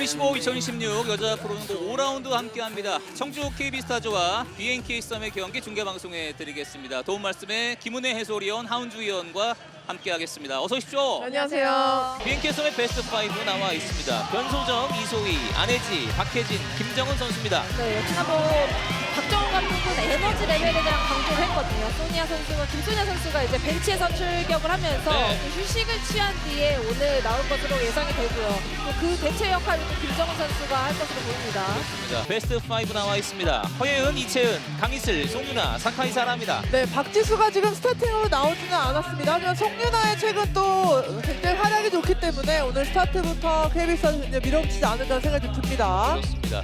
2025-2026 여자 프로농구 5라운드 함께합니다. 청주 KB스타즈와 BNK 썸의 경기 중계 방송해 드리겠습니다. 도움 말씀에 김은혜 해설위원, 하은주 위원과 함께하겠습니다. 어서 오십시오. 안녕하세요. BNK 썸의 베스트 5 나와 있습니다. 변소정, 이소희, 안혜지, 박혜진, 김정은 선수입니다. 네, 역시나 뭐 박정훈 감독은 에너지 레벨에 대한 강조를 했거든요. 소니아 선수와 김소니아 선수가 이제 벤치에서 출격을 하면서 네. 좀 휴식을 취한 뒤에 오늘 나올 것으로 예상이 되고요. 또 그 대체 역할을 또 김정은 선수가 할 것으로 보입니다. 자, 베스트 5 나와 있습니다. 허예은, 이채은, 강희슬, 송윤아, 사카이 사라입니다. 네, 박지수가 지금 스타팅으로 나오지는 않았습니다. 하지만 송윤아의 최근 또 굉장히 활약이 좋기 때문에 오늘 스타트부터 KBS가 밀어붙이지 않을까 생각이 좀 듭니다. 그렇습니다.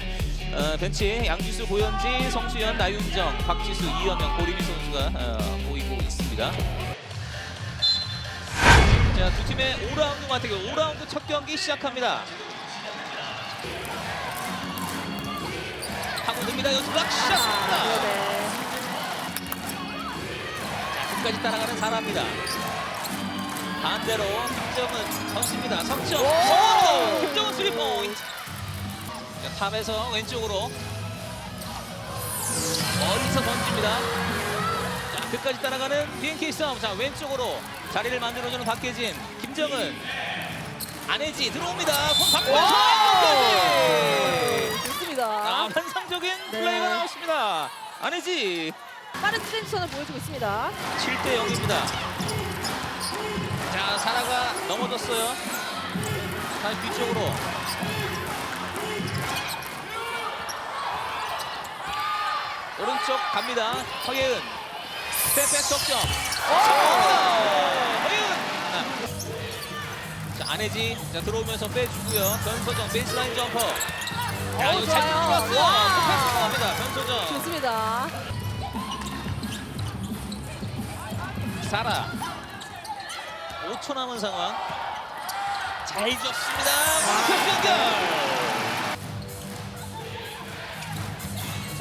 어, 벤치에 양지수, 고현지, 성수현, 나윤정, 박지수, 이현영, 고리미 선수가 어, 보이고 있습니다. 자, 두 팀의 5라운드 맞대결, 5라운드 첫 경기 시작합니다. 파고듭니다. 연습 락샷입니다. 아, 네네. 자, 끝까지 따라가는 사람입니다. 반대로 김정은 던집니다. 석점. 오! 김정은 스리 포인트. 자, 탑에서 왼쪽으로 어디서 던집니다. 자, 끝까지 따라가는 BNK 싸움. 자, 왼쪽으로 자리를 만들어주는 박혜진, 김정은, 안혜지 들어옵니다. 손. 좋습니다. 아, 환상적인 네. 플레이가 나왔습니다. 안혜지 빠른 트랜지션을 보여주고 있습니다. 7대 0입니다. 자, 사라가 넘어졌어요. 다시 뒤쪽으로. 오른쪽 갑니다. 허예은. 스텝백 석점. 허예은. 자, 안혜지. 자, 들어오면서 빼주고요. 변소정 베이스라인 점퍼. 야, 어우, 이거 잘 좋아요. 들어왔어요. 와. 패스 들어갑니다. 변소정. 좋습니다. 사라 5초 남은 상황 잘 줬습니다 공격 연결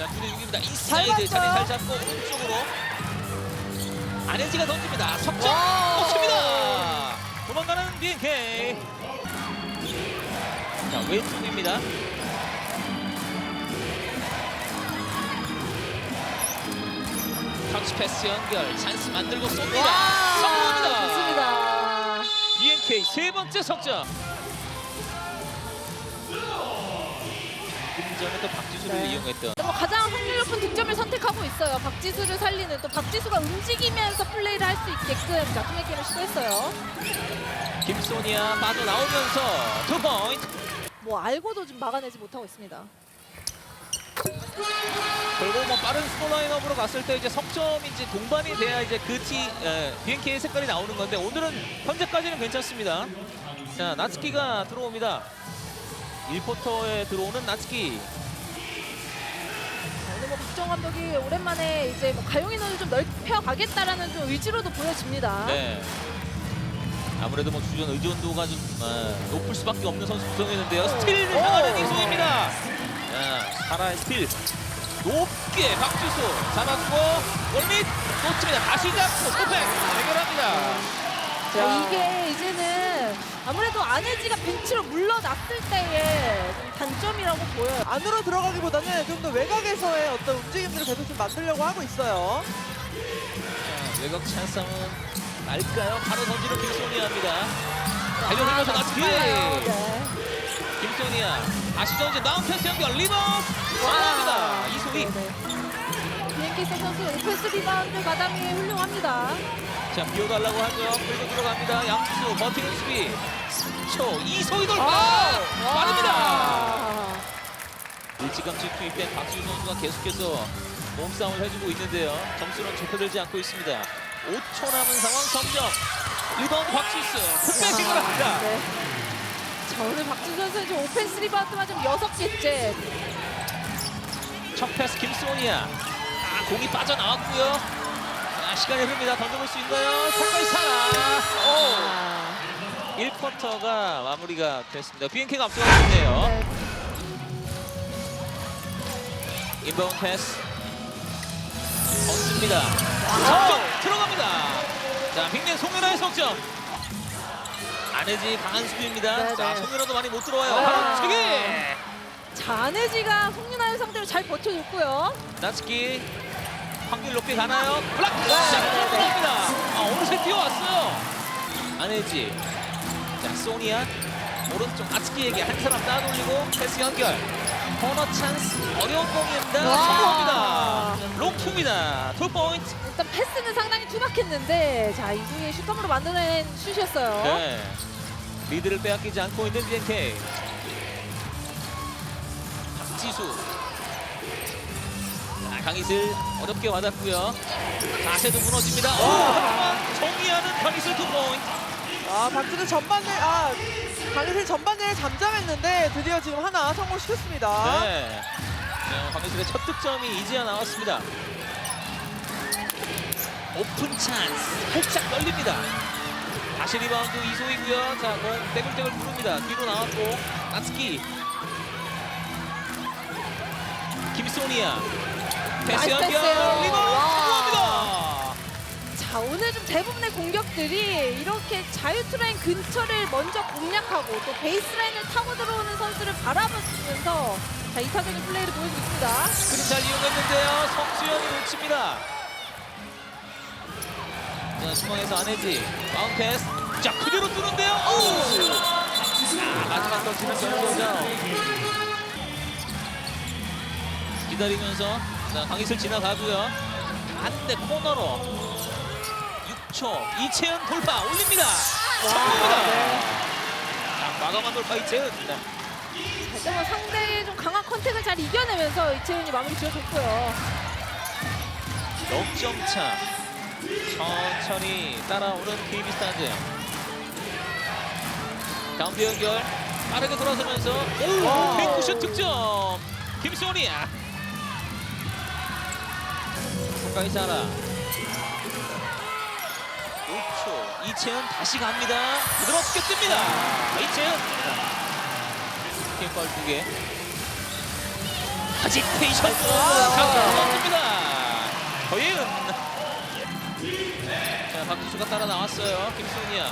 자 9대 6입니다. 인사이드 잘 자리. 잘 잡고 오른쪽으로. 안혜지가 던집니다. 석점. 놓칩니다! 도망가는 BNK 자 왼쪽입니다. 터치 패스 연결. 찬스 만들고 쏩니다. 성공합니다. 좋습니다. BNK 세 번째 석점. 그 전에 또 박지수를 네. 이용했던 뭐 가장 확률 높은 득점을 선택하고 있어요. 박지수를 살리는 또 박지수가 움직이면서 플레이를 할 수 있게끔 자 플레이 게임을 시도했어요. 김소니아 빠져나오면서 투 포인트. 뭐 알고도 좀 막아내지 못하고 있습니다. 결국 뭐 빠른 스코 라인업으로 갔을 때 이제 이제 동반이 돼야 이제 그티 BNK의 색깔이 나오는 건데 오늘은 현재까지는 괜찮습니다. 자 나츠키가 들어옵니다. 1쿼터에 들어오는 나츠키. 뭐 박정 감독이 오랜만에 이제 뭐 가용 인원을 좀 넓혀 가겠다라는 좀 의지로도 보여집니다. 네. 아무래도 뭐 주전 의존도가 좀 아, 높을 수밖에 없는 선수 구성이는데요. 스틸을 오. 향하는 이소입니다. 자, 사라의 스틸. 높게 박지수 잡았고 골밑 놓칩니다. 다시 잡고 스펙 해결합니다. 자, 이게 이제는 아무래도 안혜지가 벤치로 물러났을 때의 좀 단점이라고 보여요. 안으로 들어가기보다는 좀 더 외곽에서의 어떤 움직임들을 계속 좀 만들려고 하고 있어요. 자, 외곽 찬스은 날까요? 바로 던지는 김소니아입니다. 달려들면서 나츠키. 빨라요. 네. 김소니아 다시 전진 다운 패스 연결 리버스 잘합니다. 이소희. 비행기 선수 오펜스 리바운드 가담이 훌륭합니다. 자 비워달라고 하죠. 끌고 들어갑니다. 양수 버티는 수비. 3초 이소희 돌파 와. 빠릅니다. 일찌감치 투입된 박지우 선수가 계속해서 몸싸움을 해주고 있는데요. 점수는 좁혀들지 않고 있습니다. 5초 남은 상황 점점. 리바운드 박지수 풋백 해결합니다. 네. 자, 오늘 박준 선수는 지금 오펜스 리바운드만 지금 여섯 개째. 첫 패스 김소니아. 아, 공이 빠져나왔고요. 자, 시간이 흐릅니다. 던져볼 수 있나요? 사카이 사라. 오. 아, 1쿼터가 마무리가 됐습니다. BNK가 앞서가고 있네요. 네. 인바운드 패스. 던집니다. 석점 들어갑니다. 자, 빅맨 송윤아의 석점. 안혜지 강한 수비입니다. 네, 자, 네. 송윤아도 많이 못 들어와요. 아. 바로 세게. 자네지가 송윤아의 상대로 잘 버텨줬고요. 나츠키 확률 높게 가나요? 블락! 네, 자, 네, 네. 아, 어느새 뛰어왔어요. 안혜지. 자, 소니아. 오른쪽 나츠키에게 한 사람 따돌리고 패스 연결. 코너 찬스 어려운 공입니다. 와. 성공입니다. 롱투입니다. 투 포인트. 일단 패스는 상당히 투박했는데 자 이중에 슈터으로 만들어낸 슛이었어요. 네. 리드를 빼앗기지 않고 있는 BNK. 박지수. 자, 강희슬 어렵게 와닿고요. 자세도 무너집니다. 오, 하지만 정리하는 강희슬 두 포인트. 아 박지는 전반에 아 강희슬 전반에 잠잠했는데 드디어 지금 하나 성공시켰습니다. 네. 자, 강희슬의 첫 득점이 이제야 나왔습니다. 오픈 찬스 살짝 떨립니다. 다시 리바운드 이소이고요. 자, 공 떼굴떼굴 부릅니다. 뒤로 나왔고 나츠키. 김소니아. 패스 연결 패스예요. 와. 자 오늘 좀 대부분의 공격들이 이렇게 자유투라인 근처를 먼저 공략하고 또 베이스라인을 타고 들어오는 선수를 바라보면서 자 이타적인 플레이를 보여주고 있습니다. 스크린 잘 이용했는데요. 성수현이 놓칩니다. 자, 중앙에서 안혜지. 바운 패스. 자, 그대로 뚫는데요. 오! 아, 마지막 던지는 정도죠. 기다리면서 자, 강희슬 지나가고요. 반대 코너로 6초. 이채연 돌파 올립니다. 성공입니다. 자, 과감한 돌파 이채연. 네. 한번 상대의 좀 강한 컨택을 잘 이겨내면서 이채윤이 마무리 지어줬고요. 넉점 차 천천히 따라오는 KB스타즈 가운데 연결 빠르게 돌아서면서 오! 뱅크슛 득점 김소니야 가까이 살아 5초 이채은 다시 갑니다. 부드럽게 뜹니다. 이채은. 킥볼 두개. 하지테이션. 강타로 던집니다. 허예은. 자 박지수가 따라 나왔어요. 김소니야.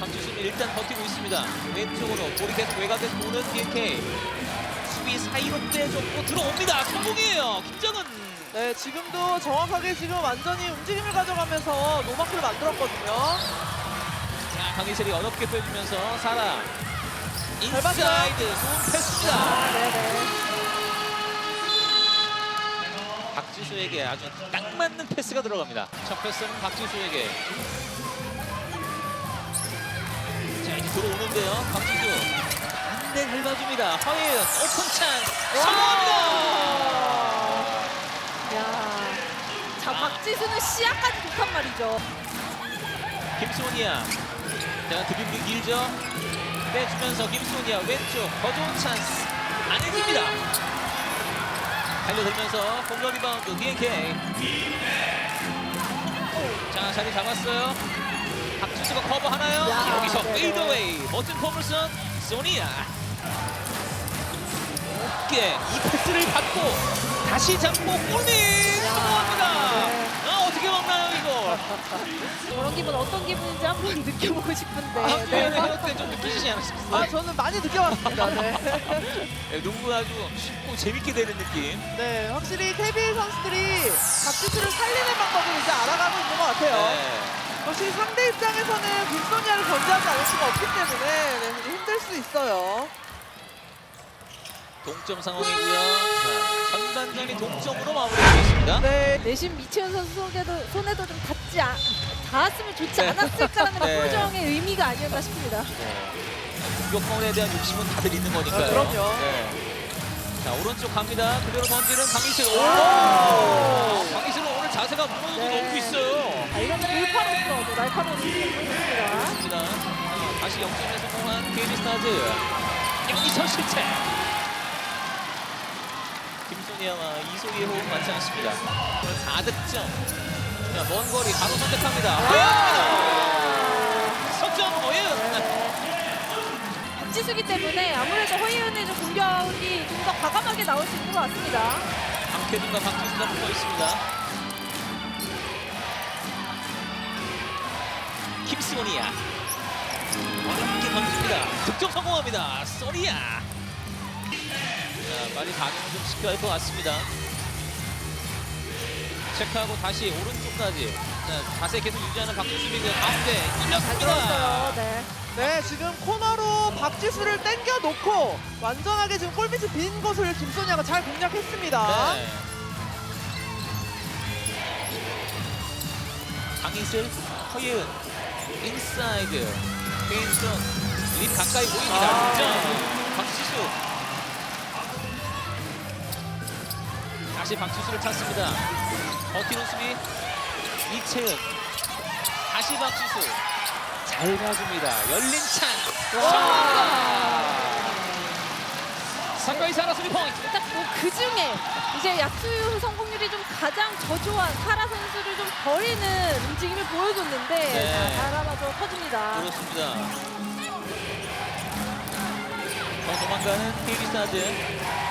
박지수는 일단 버티고 있습니다. 왼쪽으로 계속 외곽에서 오는 BNK 수비 사이로 빼줬고 들어옵니다 성공이에요 김정은 네 지금도 정확하게 지금 완전히 움직임을 가져가면서 노마크를 만들었거든요. 자 강희슬이 어렵게 빼주면서 사라. 인사이드 좋은 패스입니다 아, 네네. 박지수에게 아주 딱 맞는 패스가 들어갑니다. 첫 패스는 박지수에게. 자 이제 들어오는데요. 박지수 반대 긁어줍니다. 허예은 오픈 찬스 성공합니다. 야, 자 박지수는 시야까지 좋단 말이죠. 김소니아. 자 드리블 길죠. 빼주면서 김소니아 왼쪽 더 좋은 찬스 안 해줍니다. 달려들면서 홈런 리바운드 DNK. 자 자리 잡았어요. 박지수가 커버 하나요? 야, 여기서 네네. 페이드웨이 멋진 포물선 소니아. 어깨 이 패스를 받고 다시 잡고 골밑 성공합니다. 네. 아 어떻게 먹나요 이거? 저런 기분 어떤 기분인지 한번 느껴보고 싶은데. 아, 네. 네. 헤어 때좀 느끼시지 않으셨어요? 아 저는 많이 느껴봤습니다. 네. 네, 농구가 아주 쉽고 재밌게 되는 느낌. 네 확실히 KB 선수들이 박지수를 살리는 방법을 이제 알아가고 있는 것 같아요. 네. 확실히 상대 입장에서는 빈소니아를 견제하지 않을 수가 없기 때문에 네, 좀 힘들 수 있어요. 동점 상황이고요. 자, 전반전이 동점으로 마무리되겠습니다. 네. 내심 미치현 선수 손에도, 손에도 좀 닿지 않, 닿았으면 좋지 네. 않았을까라는 네. 표정의 의미가 아니었나 싶습니다. 공격권에 대한 욕심은 다들 있는 거니까요. 아, 그럼요. 네. 자 오른쪽 갑니다. 그대로 던지는 강희슬. 오! 오! 강희슬은 오늘 자세가 무너져서 네. 넘고 있어요. 아, 이런 돌파로서 또 날카로운 움직임을 보여줍니다. 좋습니다. 자, 다시 역전에 성공한 KB스타즈. 여기서 실책. 김소니아와 이소희의 호흡 많지 않습니다. 4득점. 자, 먼 거리 바로 선택합니다. 허예은입니다. 석점 허예은. 박지수기 때문에 아무래도 허이은의 좀 공격이 좀 더 과감하게 나올 수 있는 것 같습니다. 강태준과 박지수가 붙어 있습니다. 김소니아 어렵게 던집니다. 득점 성공합니다. 소니아. 자, 빨리 반응을 좀 시켜야 할 것 같습니다. 체크하고 다시 오른쪽까지. 자, 자세 계속 유지하는 박수빈이 가운데 잘 찔렸습니다. 들어왔어요. 네. 네, 지금 코너로 박지수를 당겨 놓고 완전하게 지금 골밑이 빈 곳을 김소니아가 잘 공략했습니다. 네. 강희슬, 허예은, 인사이드, 페인턴, 립 가까이 보입니다. 아. 득점. 박지수. 다시 박지수를 찾습니다. 버티는 수비, 이채은. 다시 박지수. 잘 봐줍니다. 열린 찬. 사카이 사라 스리 포인트. 딱그 중에 이제 약수 성공률이 좀 가장 저조한 카라 선수를 좀 버리는 움직임을 보여줬는데 네. 자, 바라봐줘 터집니다. 그렇습니다. 더 도망가는 KB스타즈.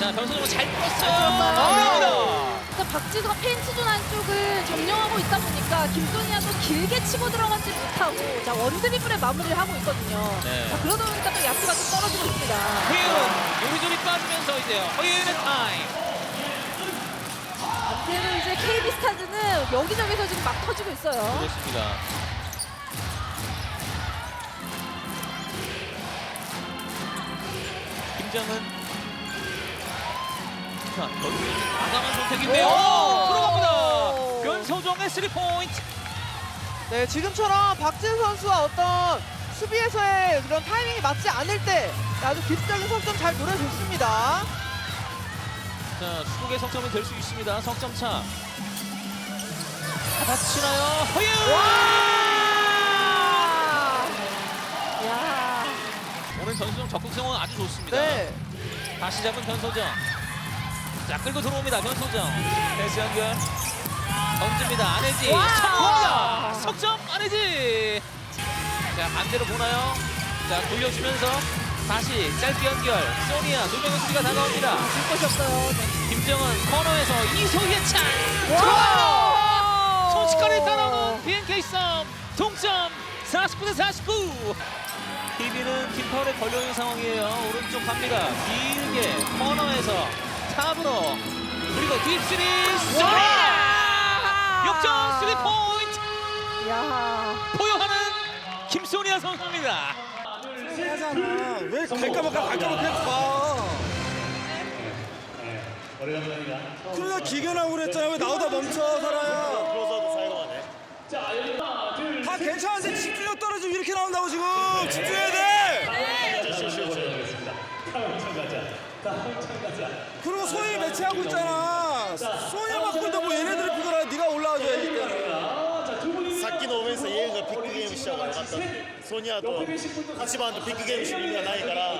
자, 변선호 잘 풀었어요. 나옵니다. 일단 박지수가 페인트존 안쪽을 점령하고 있다 보니까 김소니아도 길게 치고 들어가지 못하고 자 원드리블에 마무리를 하고 있거든요. 네. 자, 그러다 보니까 또 약수가 좀 떨어지고 있습니다. 허예은 요리조리 빠지면서 이제 허예은의 타임. 반대로 이제 KB 스타즈는 여기저기서 지금 막 터지고 있어요. 그렇습니다. 김정은 자, 여기 과감한 선택인데요. 오! 들어갑니다. 변소정의 스리 포인트. 네, 지금처럼 박지수 선수와 어떤 수비에서의 그런 타이밍이 맞지 않을 때 아주 기술적인 석점 잘 노려줬습니다. 자, 수국의 석점이 될 수 있습니다. 석점 차. 받아치나요? 허예은! 와! 야. 오늘 변소정 적극성은 아주 좋습니다. 네. 다시 잡은 변소정. 자, 끌고 들어옵니다. 변소정. 패스 연결. 던집니다. 안혜지. 와! 성공합니다. 석점 안혜지. 자, 반대로 보나요? 자, 돌려주면서 다시 짧게 연결. 소니아 두 명의 수비가 다가옵니다. 줄 것이 없어요. 네. 김정은 코너에서 이소희의 찬. 와! 들어가요. 순식간에 따라오는 BNK 썸 동점 49대 49. TV는 김파울에 걸려있는 상황이에요. 오른쪽 갑니다. 길게 코너에서 탑으로 그리고 딥스리 소니아 역전 스리 포인트 야. 포효하는 김소니아 선수입니다. 하잖아. 왜 갈까 말까 갈까 말까 봐. 그러다 기견하고 그랬잖아. 왜 나오다 멈춰 살아야. 다 괜찮은데 집중력 떨어지고 이렇게 나온다고 지금 집중해야 돼. 그리고 소위 매치하고 있잖아. 소야만 끌다고 뭐 얘네들이 그거라 네가 올라와줘야지. 삭기도 오면서 얘가 빅게임 시작을 갔다 소니아도 하치반도 빅게임 시리가 나니까라.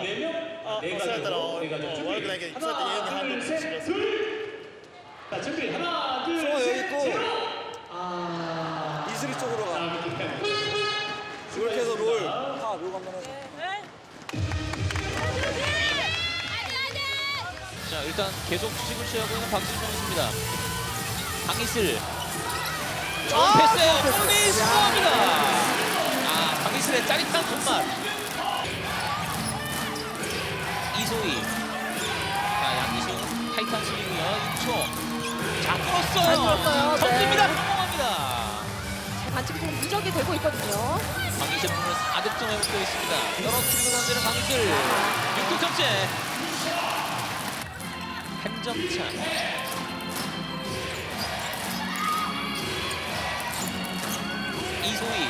따라. 월급나게 입사했다 얘는 한번 보시겠어 소아 여기 있고. 이슬이 쪽으로 가. 이렇게 해서 롤. 파, 롤 한번 해서 자 일단 계속 주식을 취하고 있는 박진수 선수입니다. 강희슬 좋은 아, 패스예요. 좋은 패스. 골밑 야. 수고합니다. 아 강희슬의 짜릿한 손맛. 이소희. 자 양희순 타이탄 스윙이요. 2초. 자잘 끌었어요. 끌었어요. 네. 던집니다. 성공합니다. 반칙이 좀 누적이 되고 있거든요. 강희슬 오늘 4득점에 묶여 있습니다. 떨어뜨리고 던지는 강희슬. 6득점째. 한점 차. 이소희.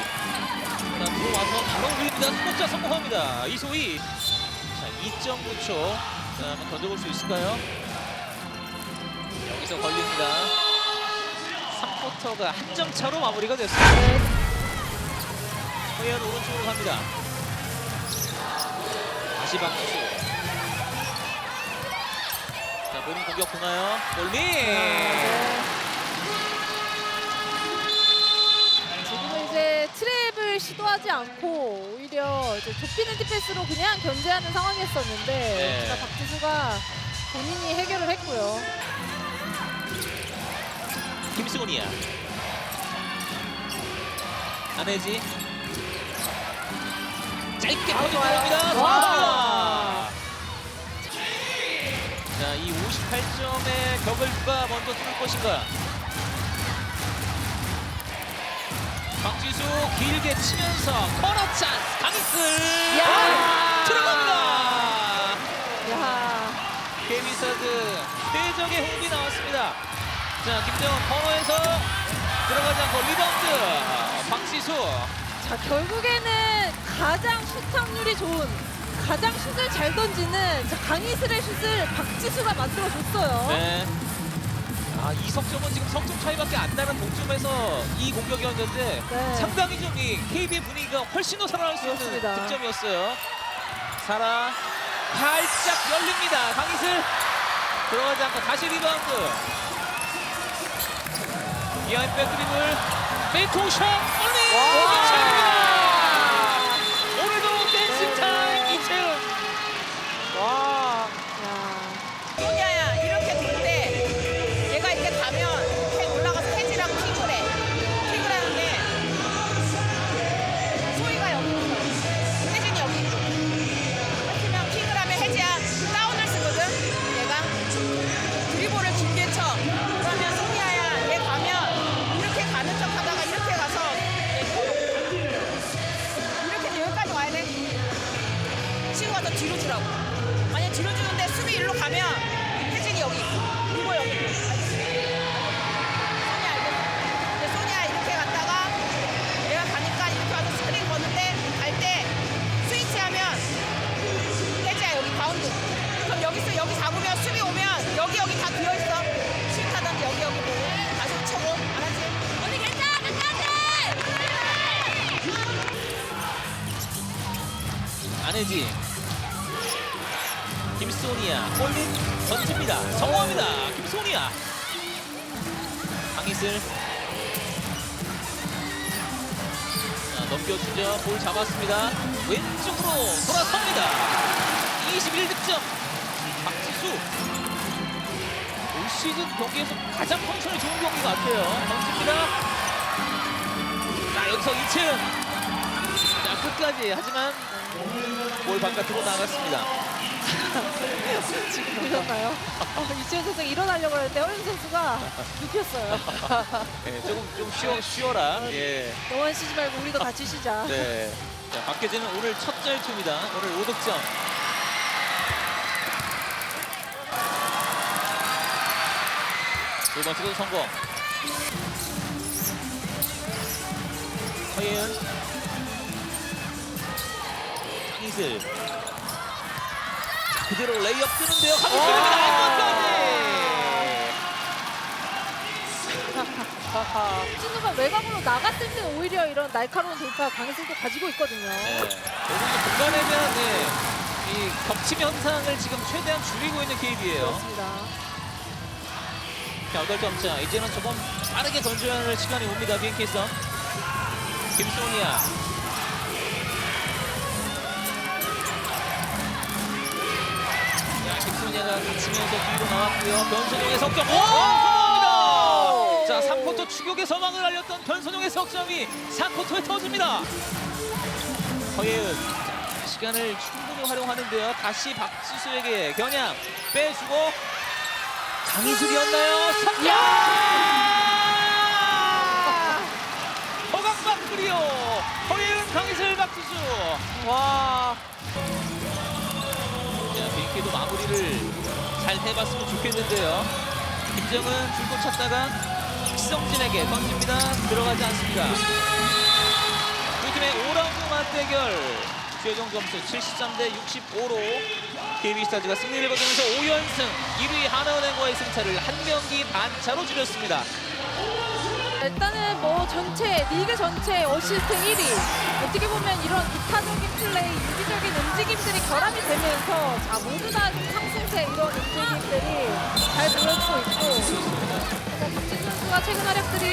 자, 들어와서 바로 올립니다. 속자 성공합니다. 이소희. 자, 2.9초. 자, 한번 던져볼 수 있을까요? 여기서 걸립니다. 3쿼터가 한 점 차로 마무리가 됐습니다. 네. 허연 오른쪽으로 갑니다. 다시 박수 본인 공격 보나요? 골밑! 네. 지금은 이제 트랩을 시도하지 않고 오히려 이제 좁히는 디펜스로 그냥 견제하는 상황이었었는데 네. 진짜 박지수가 본인이 해결을 했고요. 김승훈이야. 안혜지 짧게 아, 퍼지 좋아요. 들어갑니다. 와. 자, 이 58점의 벽을 누가 먼저 뚫을 것인가? 박지수 길게 치면서 코너 찬스 강희슬 야. 들어갑니다. 야, 케미사드 대적의 호흡이 나왔습니다. 자, 김정은 코너에서 들어가지 않고 리바운드 박지수 자 결국에는 가장 슛 확률이 좋은 가장 슛을 잘 던지는 자, 강희슬의 슛을 박지수가 만들어줬어요. 네. 아, 이 석점은 지금 석점 차이밖에 안 나는 동점에서 이 공격이었는데 네. 상당히 좀 이 KB의 분위기가 훨씬 더 살아날 수 있는 그렇습니다. 득점이었어요. 사라 살짝 열립니다. 강희슬 들어가지 않고 다시 리바운드. 비하인드 백 드리블 메이크샷 올리 안혜지. 김소니아. 골린 던집니다. 성공합니다 김소니아 강희슬. 자, 넘겨주죠 볼 잡았습니다. 왼쪽으로 돌아섭니다. 21득점. 박지수. 올 시즌 경기에서 가장 컨디션이 좋은 경기 같아요. 던집니다. 자 여기서 이채은 자 끝까지. 하지만 볼 바깥으로 나갔습니다. 지금 보셨나요? 어, 이지현 선수가 일어나려고 했는데 허윤 선수가 눕혔어요. 예, 조금 좀 쉬어 쉬어라. 예. 너만 쉬지 말고 우리도 같이 쉬자. 네. 자, 박혜진은 오늘 첫 절투입니다. 오늘 5득점. 두 번째도 성공. 허예은. 강희슬. 자, 그대로 레이업 뜨는데요. 강희슬입니다. 앵커까지. 진우가 외곽으로 나갔을 때는 오히려 이런 날카로운 돌파 강희슬도 가지고 있거든요. 네. 공간에 대한 네, 이 겹침 현상을 지금 최대한 줄이고 있는 KB예요. 그렇습니다. 자, 8점 차. 이제는 조금 빠르게 던져야 할 시간이 옵니다. 비행케이서. 김소니아. 김소니아가 다치면서 뒤로 나왔고요. 변선용의 석점. 오! 성공합니다. 자, 3쿼터 추격의 서망을 알렸던 변선용의 석점이 4쿼터에 터집니다. 허예은. 자, 시간을 충분히 활용하는데요. 다시 박지수에게 겨냥 빼주고 강희슬이었나요? 석점! 허각박 그리오 허예은 강희슬 박지수 와. 자 BK도 마무리를 잘 해봤으면 좋겠는데요. 김정은 줄곧 찾다가 박성진에게 던집니다. 들어가지 않습니다. 두 팀의 5라운드 맞대결. 최종 점수 73대 65로 KB스타즈가 승리를 거두면서 5연승 1위 하나은행과의 승차를 한 경기 반차로 줄였습니다 일단은 뭐 전체 리그 전체 어시스트 1위. 어떻게 보면 이런 기타적인 플레이 유기적인 움직임들이 결합이 되면서 자 모두 다 상승세 이런 움직임들이 잘 보여주고 있고. 뭐 박진 선수가 최근 활약들이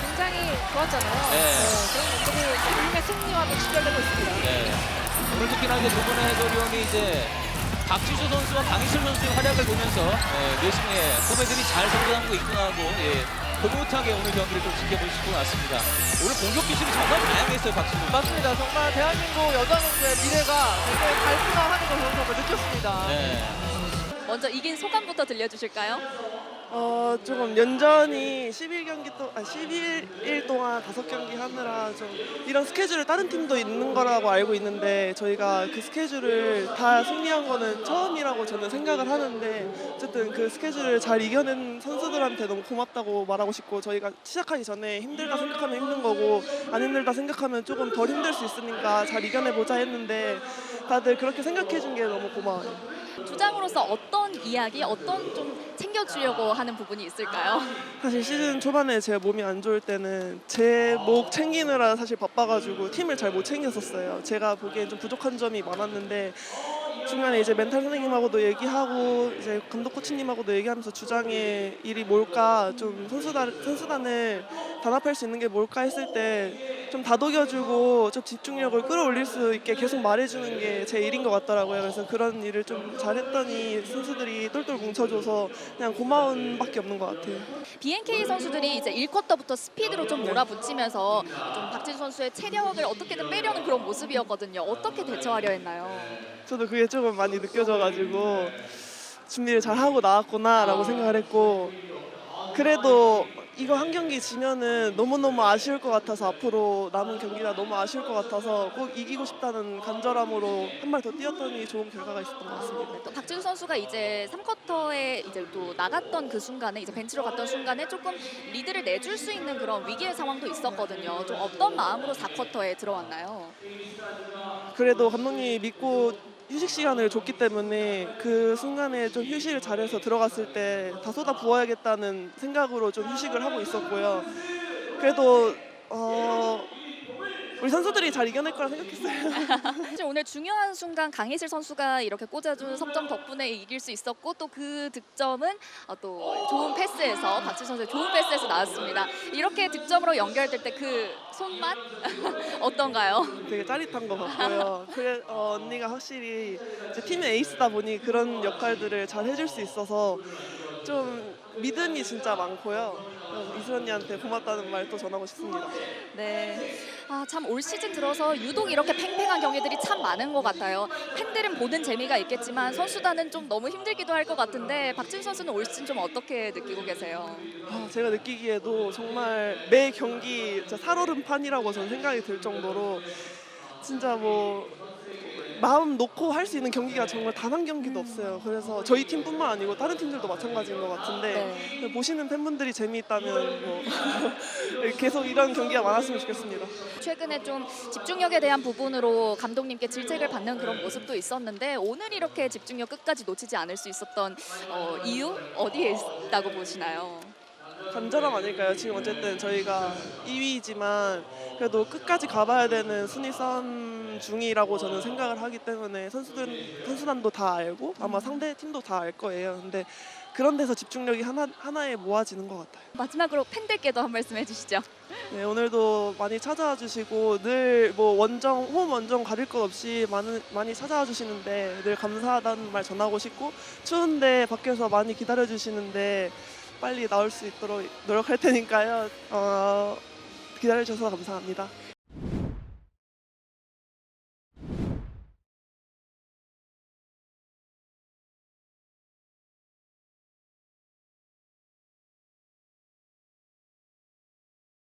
굉장히 좋았잖아요. 네. 그런 것들이 팀의 승리와도 직결되고 있습니다. 네. 오늘 특히나 이제 두 분의 해설위원이 이제 박지수 선수와 강희슬 선수의 활약을 보면서 네, 내심의 후배들이 잘 성장하고 있구나 하고 예, 흐뭇하게 오늘 경기를 좀 지켜보실 것 같습니다. 오늘 공격 기술이 정말 다양했어요, 박진우. 맞습니다. 정말 대한민국 여자농구의 미래가 굉장히 밝구나 하는 걸 저는 정말 느꼈습니다. 네. 먼저 이긴 소감부터 들려주실까요? 어, 조금 연전이 11경기 동, 아, 11일 동안 다섯 경기 하느라 좀 이런 스케줄을 다른 팀도 있는 거라고 알고 있는데 저희가 그 스케줄을 다 승리한 거는 처음이라고 저는 생각을 하는데 어쨌든 그 스케줄을 잘 이겨낸 선수들한테 너무 고맙다고 말하고 싶고 저희가 시작하기 전에 힘들다 생각하면 힘든 거고 안 힘들다 생각하면 조금 덜 힘들 수 있으니까 잘 이겨내보자 했는데 다들 그렇게 생각해 준 게 너무 고마워요. 주장으로서 어떤 이야기, 어떤 좀 챙겨주려고 하는 부분이 있을까요? 사실 시즌 초반에 제 몸이 안 좋을 때는 제 목 챙기느라 사실 바빠가지고 팀을 잘 못 챙겼었어요. 제가 보기엔 좀 부족한 점이 많았는데 중간에 이제 멘탈 선생님하고도 얘기하고 이제 감독 코치님하고도 얘기하면서 주장의 일이 뭘까 좀 선수단 선수단을 단합할 수 있는 게 뭘까 했을 때 좀 다독여주고 좀 집중력을 끌어올릴 수 있게 계속 말해주는 게 제 일인 것 같더라고요. 그래서 그런 일을 좀 잘했더니 선수들이 똘똘 뭉쳐줘서 그냥 고마움밖에 없는 것 같아요. BNK 선수들이 이제 1쿼터부터 스피드로 좀 몰아붙이면서 좀 박진 선수의 체력을 어떻게든 빼려는 그런 모습이었거든요. 어떻게 대처하려 했나요? 저도 그게 조금 많이 느껴져가지고 준비를 잘 하고 나왔구나라고 생각을 했고 그래도 이거 한 경기 지면은 너무너무 아쉬울 것 같아서 앞으로 남은 경기가 너무 아쉬울 것 같아서 꼭 이기고 싶다는 간절함으로 한 발 더 뛰었더니 좋은 결과가 있었던 것 같습니다. 또 박진 선수가 이제 3쿼터에 이제 또 나갔던 그 순간에 이제 벤치로 갔던 순간에 조금 리드를 내줄 수 있는 그런 위기의 상황도 있었거든요. 좀 어떤 마음으로 4쿼터에 들어왔나요? 그래도 감독님이 믿고 휴식 시간을 줬기 때문에 그 순간에 좀 휴식을 잘해서 들어갔을 때 다 쏟아 부어야겠다는 생각으로 좀 휴식을 하고 있었고요. 그래도 어, 우리 선수들이 잘 이겨낼 거라 생각했어요. 사실 오늘 중요한 순간 강희실 선수가 이렇게 꽂아준 석점 덕분에 이길 수 있었고 또 그 득점은 어, 또 좋은 패스에서 박진 선수의 좋은 패스에서 나왔습니다. 이렇게 득점으로 연결될 때 그 손맛 어떤가요? 되게 짜릿한 것 같고요. 그래 어, 언니가 확실히 이제 팀의 에이스다 보니 그런 역할들을 잘 해줄 수 있어서 좀 믿음이 진짜 많고요. 어, 이슬 언니한테 고맙다는 말도 전하고 싶습니다. 네. 아, 참 올 시즌 들어서 유독 이렇게 팽팽한 경기들이 참 많은 것 같아요. 팬들은 보는 재미가 있겠지만 선수단은 좀 너무 힘들기도 할 것 같은데 박진 선수는 올 시즌 좀 어떻게 느끼고 계세요? 아, 제가 느끼기에도 정말 매 경기 진짜 살얼음판이라고 저는 생각이 들 정도로 진짜 뭐 마음 놓고 할 수 있는 경기가 정말 단 한 경기도 없어요. 그래서 저희 팀뿐만 아니고 다른 팀들도 마찬가지인 것 같은데 네. 보시는 팬분들이 재미있다면 뭐 계속 이런 경기가 많았으면 좋겠습니다. 최근에 좀 집중력에 대한 부분으로 감독님께 질책을 받는 그런 모습도 있었는데 오늘 이렇게 집중력 끝까지 놓치지 않을 수 있었던 어, 이유 어디에 있다고 보시나요? 간절함 아닐까요? 지금 어쨌든 저희가 2위이지만 그래도 끝까지 가봐야 되는 순위 싸움 중이라고 저는 생각을 하기 때문에 선수들 선수단도 다 알고 아마 상대 팀도 다 알 거예요. 근데 그런 데서 집중력이 하나 하나에 모아지는 것 같아요. 마지막으로 팬들께도 한 말씀 해주시죠. 네, 오늘도 많이 찾아와 주시고 늘 뭐 원정 홈 원정 가릴 것 없이 많은 많이 찾아와 주시는데 늘 감사하다는 말 전하고 싶고 추운데 밖에서 많이 기다려 주시는데 빨리 나올 수 있도록 노력할 테니까요. 어, 기다려 주셔서 감사합니다.